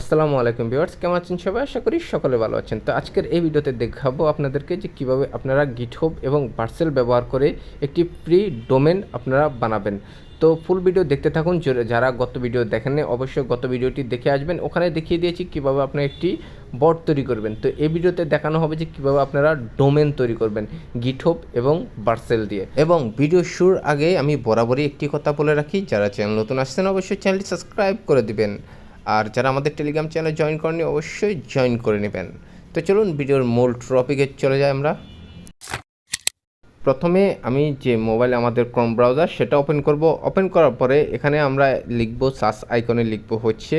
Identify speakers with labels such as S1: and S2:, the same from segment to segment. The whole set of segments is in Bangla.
S1: আসসালামু আলাইকুম ভিউয়ার্স, কেমন আছেন সবাই? আশা করি সকলে ভালো আছেন। তো আজকের এই ভিডিওতে দেখাবো আপনাদেরকে যে কীভাবে আপনারা গিটহব এবং পার্সেল ব্যবহার করে একটি ফ্রি ডোমেন আপনারা বানাবেন। তো ফুল ভিডিও দেখতে থাকুন যারা গত ভিডিও দেখেননি, অবশ্যই গত ভিডিওটি দেখে আসবেন। ওখানে দেখিয়ে দিয়েছি কীভাবে আপনারা একটি বট তৈরি করবেন। তো এই ভিডিওতে দেখানো হবে যে কীভাবে আপনারা ডোমেন তৈরি করবেন গিটহব এবং পার্সেল দিয়ে। এবং ভিডিও শুরুর আগে আমি বরাবরই একটি কথা বলে রাখি, যারা চ্যানেল নতুন আসছেন, অবশ্যই চ্যানেলটি সাবস্ক্রাইব করে দিবেন। আর যারা আমাদের টেলিগ্রাম চ্যানেল জয়েন করেনি অবশ্যই জয়েন করে নেবেন। তো চলুন, ভিডিওর মূল টপিকে চলে যাই আমরা। প্রথমে আমি যে মোবাইলে আমাদের ক্রোম ব্রাউজার সেটা ওপেন করব। ওপেন করার পরে এখানে আমরা লিখব সার্চ আইকনে লিখব হচ্ছে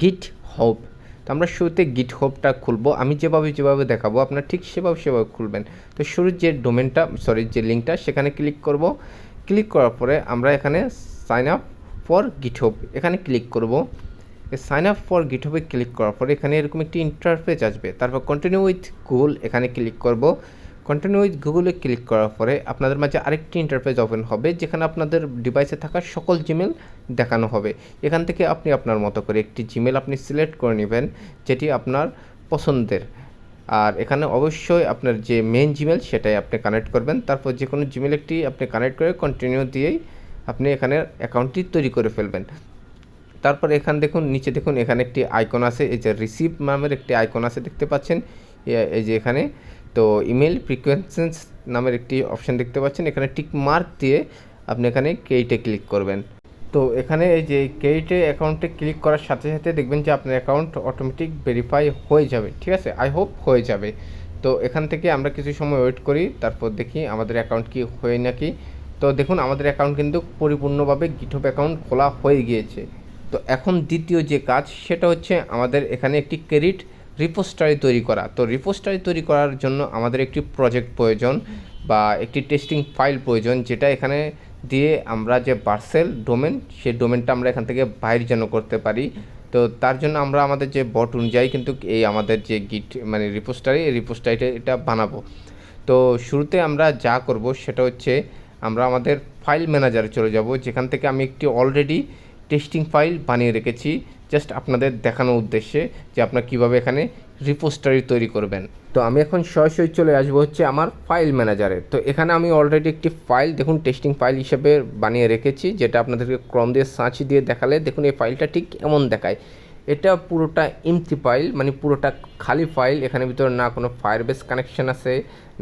S1: গিট হোপ তো আমরা শুরুতে গিট হোপটা খুলবো। আমি যেভাবে যেভাবে দেখাবো, আপনার ঠিক সেভাবে সেভাবে খুলবেন। তো শুরুর যে ডোমেনটা সরি যে লিঙ্কটা সেখানে ক্লিক করব। ক্লিক করার পরে আমরা এখানে sign up for GitHub এখানে ক্লিক করব। সাইন আপ ফর গিটহবে ক্লিক করার পরে এখানে এরকম একটি ইন্টারফেস আসবে। তারপর কন্টিনিউ উইথ গুগল এখানে ক্লিক করব। কন্টিনিউ উইথ গুগলে ক্লিক করার পরে আপনাদের মাঝে আরেকটি ইন্টারফেস ওপেন হবে, যেখানে আপনাদের ডিভাইসে থাকা সকল জিমেল দেখানো হবে। এখান থেকে আপনি আপনার মতো করে একটি জিমেল আপনি সিলেক্ট করে নেবেন, যেটি আপনার পছন্দের। আর এখানে অবশ্যই আপনার যে মেন জিমেল সেটাই আপনি কানেক্ট করবেন। তারপর যে কোনো জিমেল একটি আপনি কানেক্ট করে কন্টিনিউ দিয়েই আপনি এখানে অ্যাকাউন্টটি তৈরি করে ফেলবেন। তারপর এখান দেখুন, নিচে দেখুন, এখানে একটি আইকন আছে। এই যে রিসিভ নামের একটি আইকন আছে দেখতে পাচ্ছেন। এই যে এখানে। তো ইমেল ফ্রিকোয়েন্সেন্স নামের একটি অপশন দেখতে পাচ্ছেন। এখানে টিক মার্ক দিয়ে আপনি এখানে কেইটে ক্লিক করবেন। তো এখানে এই যে কেইটে অ্যাকাউন্টে ক্লিক করার সাথে সাথে দেখবেন যে আপনার অ্যাকাউন্ট অটোমেটিক ভেরিফাই হয়ে যাবে। ঠিক আছে? আই হোপ হয়ে যাবে। তো এখান থেকে আমরা কিছু সময় ওয়েট করি, তারপর দেখি আমাদের অ্যাকাউন্ট কি হয় নাকি। তো দেখুন, আমাদের অ্যাকাউন্ট কিন্তু পরিপূর্ণভাবে গিটহব অ্যাকাউন্ট খোলা হয়ে গিয়েছে। তো এখন দ্বিতীয় যে কাজ, সেটা হচ্ছে আমাদের এখানে একটি ক্রেডিট রিপোস্টারি তৈরি করা। তো রিপোস্টারি তৈরি করার জন্য আমাদের একটি প্রজেক্ট প্রয়োজন বা একটি টেস্টিং ফাইল প্রয়োজন, যেটা এখানে দিয়ে আমরা যে পার্সেল ডোমেন, সেই ডোমেনটা আমরা এখান থেকে বাইর যেন করতে পারি। তো তার জন্য আমরা আমাদের যে বট অনুযায়ী কিন্তু এই আমাদের যে গিট মানে রিপোস্টারি, এই রিপোস্টারিটা এটা বানাবো। তো শুরুতে আমরা যা করব সেটা হচ্ছে আমরা আমাদের ফাইল ম্যানেজারে চলে যাব, যেখান থেকে আমি একটি অলরেডি টেস্টিং ফাইল বানিয়ে রেখেছি জাস্ট আপনাদের দেখানোর উদ্দেশ্যে যে আপনারা কীভাবে এখানে রিপোস্টারি তৈরি করবেন। তো আমি এখন সরাসরি চলে আসব হচ্ছে আমার ফাইল ম্যানেজারে তো এখানে আমি অলরেডি একটি ফাইল দেখুন টেস্টিং ফাইল হিসেবে বানিয়ে রেখেছি, যেটা আপনাদেরকে ক্রম দিয়ে সাঁচি দিয়ে দেখালে, দেখুন, এই ফাইলটা ঠিক এমন দেখায়। এটা পুরোটা এমটি ফাইল মানে পুরোটা খালি ফাইল এখানে ভিতরে না কোনো ফায়ারবেস কানেকশন আছে,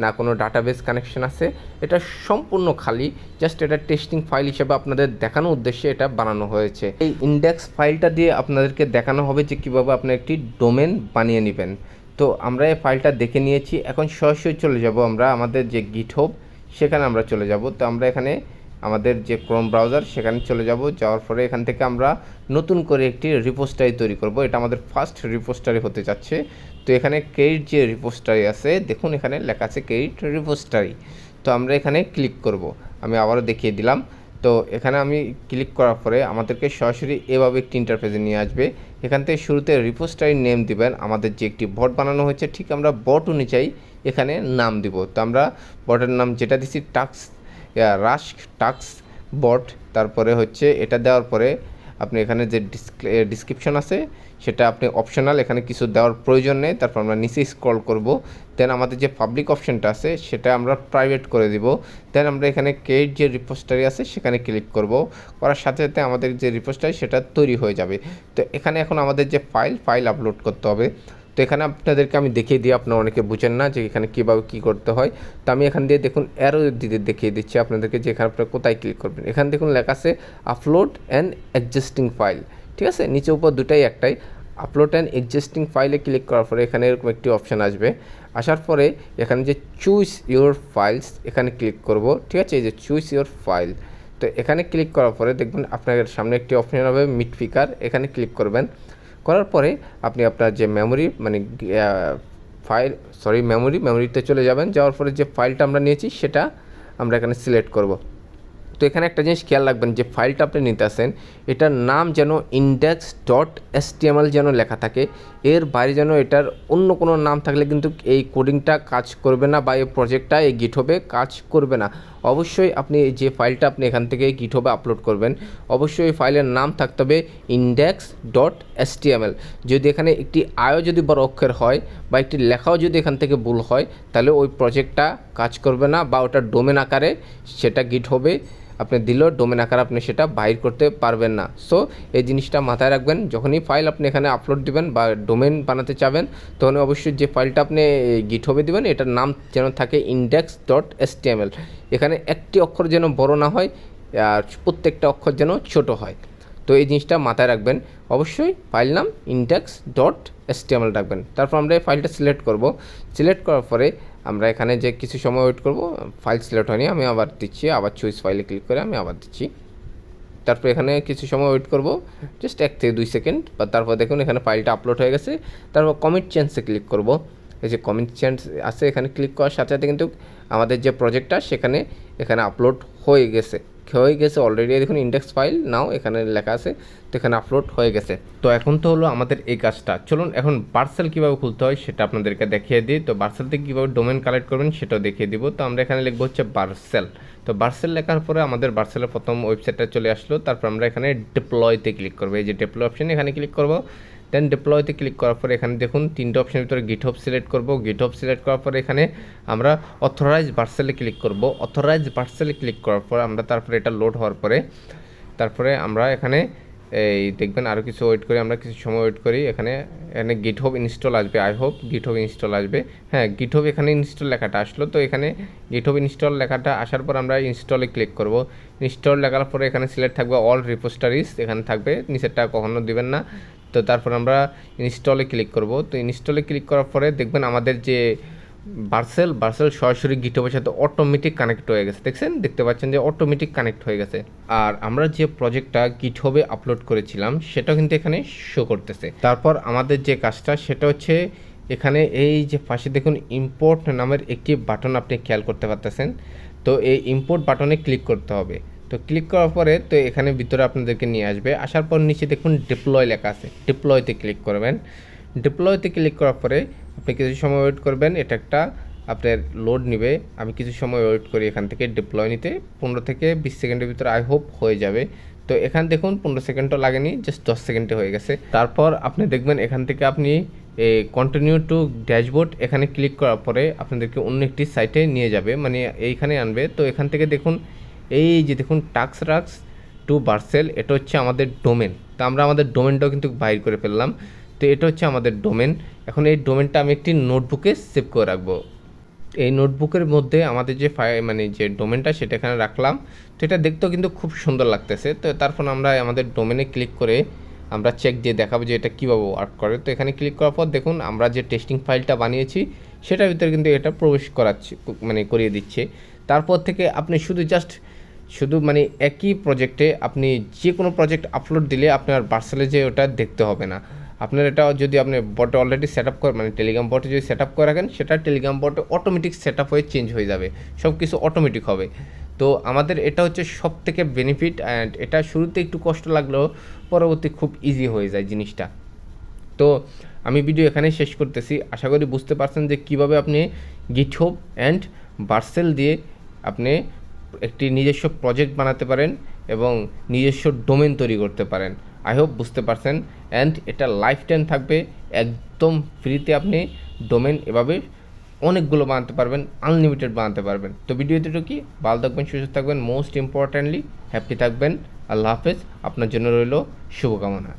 S1: না কোনো ডাটাবেস কানেকশন আছে, এটা সম্পূর্ণ খালি জাস্ট এটা টেস্টিং ফাইল হিসেবে আপনাদের দেখানোর উদ্দেশ্যে এটা বানানো হয়েছে। এই ইন্ডেক্স ফাইলটা দিয়ে আপনাদেরকে দেখানো হবে যে কীভাবে আপনি একটি ডোমেন বানিয়ে নেবেন। তো আমরা এই ফাইলটা দেখে নিয়েছি, এখন সরাসরি চলে যাব আমরা আমাদের যে গিটহব সেখানে আমরা চলে যাব। তো আমরা এখানে আমাদের যে ক্রোম ব্রাউজার সেখানে চলে যাব। যাওয়ার পরে এখান থেকে আমরা নতুন করে একটি রিপোস্টারি তৈরি করব। এটা আমাদের ফার্স্ট রিপোস্টারি হতে যাচ্ছে। তো এখানে ক্রেডিট যে রিপোস্টারি আছে, দেখুন এখানে লেখা আছে ক্রেডিট রিপোস্টারি তো আমরা এখানে ক্লিক করব। আমি আবারও দেখিয়ে দিলাম। তো এখানে আমি ক্লিক করার পরে আমাদেরকে সরাসরি এভাবে একটি ইন্টারফেসে নিয়ে আসবে। এখান থেকে শুরুতে রিপোস্টারি নেম দিবেন। আমাদের যে একটি বট বানানো হয়েছে, ঠিক আমরা বট অনুযায়ী এখানে নাম দিব। তো আমরা বটের নাম যেটা দিচ্ছি টাক্স রাশ টাক্স বট তারপরে হচ্ছে এটা দেওয়ার পরে আপনি এখানে যে ডিসক্রিপশন আছে, সেটা আপনি অপশনাল এখানে কিছু দেওয়ার প্রয়োজন নেই, তারপর আমরা নিচে স্ক্রল করব দেন আমাদের যে পাবলিক অপশনটা আছে, সেটা আমরা প্রাইভেট করে দিব দেন আমরা এখানে কেট যে রিপোস্টারি আছে, সেখানে ক্লিক করব, করার সাথে সাথে আমাদের যে রিপোস্টারি সেটা তৈরি হয়ে যাবে। তো এখানে এখন আমাদের যে ফাইল ফাইল আপলোড করতে হবে। তো এখানে আপনাদেরকে আমি দেখিয়ে দিই, আপনারা অনেকে বুঝেন না যে এখানে কীভাবে কী করতে হয়। তো আমি এখান দিয়ে দেখুন অ্যারো দিতে দেখিয়ে দিচ্ছি আপনাদেরকে যে এখানে আপনারা কোথায় ক্লিক করবেন। এখানে দেখুন লেখা আছে আপলোড অ্যান্ড এক্সিস্টিং ফাইল ঠিক আছে? নিচে উপর দুটাই একটাই আপলোড অ্যান্ড এক্সিস্টিং ফাইলে ক্লিক করার পরে এখানে এরকম একটি অপশান আসবে। আসার পরে এখানে যে চুজ ইউর ফাইলস এখানে ক্লিক করব, ঠিক আছে? এই যে চুজ ইউর ফাইল তো এখানে ক্লিক করার পরে দেখবেন আপনার সামনে একটি অপশান হবে মিট ফিকার এখানে ক্লিক করবেন। করার পরে আপনি আপনার যে মেমোরি মানে ফাইল সরি মেমোরি মেমোরিতে চলে যাবেন, যাওয়ার পরে যে ফাইলটা আমরা নিয়েছি, সেটা আমরা এখানে সিলেক্ট করব। তো এখানে একটা জিনিস খেয়াল রাখবেন যে ফাইলটা আপনি নিতে আসেন, এটার নাম যেন ইন্ডেক্স ডট এসটিএমএল যেন লেখা থাকে, এর বাইরে যেন এটার অন্য কোনো নাম থাকলে কিন্তু এই কোডিংটা কাজ করবে না বা এই প্রজেক্টটা এই গিট হবে কাজ করবে না। অবশ্যই আপনি যে ফাইলটা আপনি এখান থেকে গিটহবে আপলোড করবেন, অবশ্যই এই ফাইলের নাম থাকতে হবে ইন্ডেক্স ডট এসটিএমএল যদি এখানে একটি আয়ও যদি বড় অক্ষর হয় বা একটি লেখাও যদি এখান থেকে ভুল হয়, তাহলে ওই প্রজেক্টটা কাজ করবে না বা ওটা ডোমেন আকারে সেটা গিট হবে আপনি দিলেও ডোমেন আকারে আপনি সেটা বাইর করতে পারবেন না। সো এই জিনিসটা মাথায় রাখবেন, যখনই ফাইল আপনি এখানে আপলোড দিবেন বা ডোমেন বানাতে চাবেন তখন অবশ্যই যে ফাইলটা আপনি গিট হবে দিবেন, এটার নাম যেন থাকে ইন্ডেক্স ডট এসটিএমএল এখানে একটি অক্ষর যেন বড় না হয়, আর প্রত্যেকটা অক্ষর যেন ছোট হয়। তো এই জিনিসটা মাথায় রাখবেন। অবশ্যই ফাইল নাম ইন্ডেক্স ডট এসটিএমএল রাখবেন। তারপর আমরা এই ফাইলটা সিলেক্ট করব। সিলেক্ট করার পরে আমরা এখানে যে কিছু সময় ওয়েট করব ফাইল সিলেক্ট হয়নি, আমি আবার দিচ্ছি, আবার চুইস ফাইলে ক্লিক করে আমি আবার দিচ্ছি। তারপর এখানে কিছু সময় ওয়েট করব জাস্ট এক থেকে দুই সেকেন্ড বা তারপর দেখুন এখানে ফাইলটা আপলোড হয়ে গেছে। তারপর কমিট চেঞ্জে ক্লিক করব। এই যে কমিট চেঞ্জ আছে, এখানে ক্লিক করার সাথে সাথে কিন্তু আমাদের যে প্রজেক্টটা সেখানে এখানে আপলোড হয়ে গেছে। হয়ে গেছে অলরেডি দেখুন ইন্ডেক্স ফাইল নাও এখানে লেখা আছে, তো এখানে আপলোড হয়ে গেছে। তো এখন তো হলো আমাদের এই কাজটা। চলুন, এখন বার্সেল কীভাবে খুলতে হয় সেটা আপনাদেরকে দেখিয়ে দিই। তো বার্সেল থেকে কীভাবে ডোমেন কালেক্ট করবেন সেটাও দেখিয়ে দিব। তো আমরা এখানে লিখব হচ্ছে বার্সেল তো বার্সেল লেখার পরে আমাদের বার্সেলের প্রথম ওয়েবসাইটটা চলে আসলো। তারপর আমরা এখানে ডিপ্লয়তে ক্লিক করব। এই যে ডিপ্লয় অপশন এখানে ক্লিক করব। দেন ডিপ্লয়তে ক্লিক করার পরে এখানে দেখুন তিনটে অপশনের ভিতরে গিট হব সিলেক্ট করব। গিট হব সিলেক্ট করার পরে এখানে আমরা অথরাইজ বার্সেলে ক্লিক করব। অথরাইজ বার্সেলে ক্লিক করার পর আমরা তারপরে এটা লোড হওয়ার পরে তারপরে আমরা এখানে এই দেখবেন আরও কিছু ওয়েট করি, আমরা কিছু সময় ওয়েট করি। এখানে এখানে গিট হোপ ইনস্টল আসবে। I hope GitHub install আসবে। হ্যাঁ গিট হোপ এখানে ইনস্টল লেখাটা আসলো। তো এখানে গিট হোপ ইনস্টল লেখাটা আসার পর আমরা ইনস্টলে ক্লিক করব। ইনস্টল লেখার পরে এখানে সিলেক্ট থাকবে অল রিপোস্টারিস এখানে থাকবে, নিচেরটা কখনো দিবেন না। তো তারপর আমরা ইনস্টলে ক্লিক করব। তো ইনস্টলে ক্লিক করার পরে দেখবেন আমাদের যে বার্সেল বার্সেল সরাসরি গিটহবের সাথে অটোমেটিক কানেক্ট হয়ে গেছে। দেখছেন? দেখতে পাচ্ছেন যে অটোমেটিক কানেক্ট হয়ে গেছে। আর আমরা যে প্রজেক্টটা গিট গিটহবে আপলোড করেছিলাম সেটা কিন্তু এখানে শো করতেছে। তারপর আমাদের যে কাজটা, সেটা হচ্ছে এখানে এই যে পাশে দেখুন ইম্পোর্ট নামের একটি বাটন আপনি খেয়াল করতে পারতেছেন। তো এই ইম্পোর্ট বাটনে ক্লিক করতে হবে। তো ক্লিক করার পরে তো এখানে ভিতরে আপনাদেরকে নিয়ে আসবে। আসার পর নিচে দেখুন ডিপ্লয় লেখা আছে। ডিপ্লয়তে ক্লিক করবেন। ডিপ্লয়তে ক্লিক করার পরে আপনি কিছু সময় ওয়েট করবেন। এটা একটা আপনার লোড নেবে। আমি কিছু সময় ওয়েট করি এখান থেকে ডিপ্লয় নিতে। পনেরো থেকে বিশ সেকেন্ডের ভিতরে আই হোপ হয়ে যাবে। তো এখান দেখুন পনেরো সেকেন্ডও লাগেনি জাস্ট দশ সেকেন্ডে হয়ে গেছে। তারপর আপনি দেখবেন এখান থেকে আপনি কন্টিনিউ টু ড্যাশবোর্ড এখানে ক্লিক করার পরে আপনাদেরকে অন্য একটি সাইটে নিয়ে যাবে। মানে এইখানে আনবে। তো এখান থেকে দেখুন এই যে দেখুন, টাক্স রাক্স টু বার্সেল, এটা হচ্ছে আমাদের ডোমেন। তো আমরা আমাদের ডোমেনটাও কিন্তু বাইর করে ফেললাম। তো এটা হচ্ছে আমাদের ডোমেন। এখন এই ডোমেনটা আমি একটি নোটবুকে সেভ করে রাখব। এই নোটবুকের মধ্যে আমাদের যে ফাই মানে যে ডোমেনটা, সেটা এখানে রাখলাম। তো এটা দেখতেও কিন্তু খুব সুন্দর লাগতেছে। তো তারপর আমরা আমাদের ডোমেনে ক্লিক করে আমরা চেক দিয়ে দেখাবো যে এটা কীভাবে ওয়ার্ক করে। তো এখানে ক্লিক করার পর দেখুন, আমরা যে টেস্টিং ফাইলটা বানিয়েছি, সেটার ভিতরে কিন্তু এটা প্রবেশ করাচ্ছে মানে করিয়ে দিচ্ছে। তারপর থেকে আপনি শুধু জাস্ট শুধু মানে একই প্রজেক্টে আপনি যে কোনো প্রজেক্ট আপলোড দিলে আপনার বার্সেলে যে ওটা দেখতে হবে না। আপনার এটা যদি আপনি বটে অলরেডি সেট আপ করে মানে টেলিগ্রাম বটে যদি সেট আপ করে রাখেন, সেটা টেলিগ্রাম বটে অটোমেটিক সেট আপ হয়ে চেঞ্জ হয়ে যাবে। সব কিছু অটোমেটিক হবে। তো আমাদের এটা হচ্ছে সব থেকে বেনিফিট অ্যান্ড এটা শুরুতে একটু কষ্ট লাগলেও পরবর্তী খুব ইজি হয়ে যায় জিনিসটা। তো আমি ভিডিও এখানে শেষ করতেছি। আশা করি বুঝতে পারছেন যে কীভাবে আপনি গিটহোপ অ্যান্ড বার্সেল দিয়ে আপনি একটি নিজস্ব প্রজেক্ট বানাতে পারেন এবং নিজস্ব ডোমেন তৈরি করতে পারেন। আই হোপ বুঝতে পারছেন। অ্যান্ড এটা লাইফ টাইম থাকবে। একদম ফ্রিতে আপনি ডোমেন এভাবে অনেকগুলো বানাতে পারবেন আনলিমিটেড বানাতে পারবেন। তো ভিডিও কি ভালো থাকবেন, সুস্থ থাকবেন। মোস্ট ইম্পর্ট্যান্টলি হ্যাপি থাকবেন। আল্লাহ হাফেজ। আপনার জন্য রইল শুভকামনা।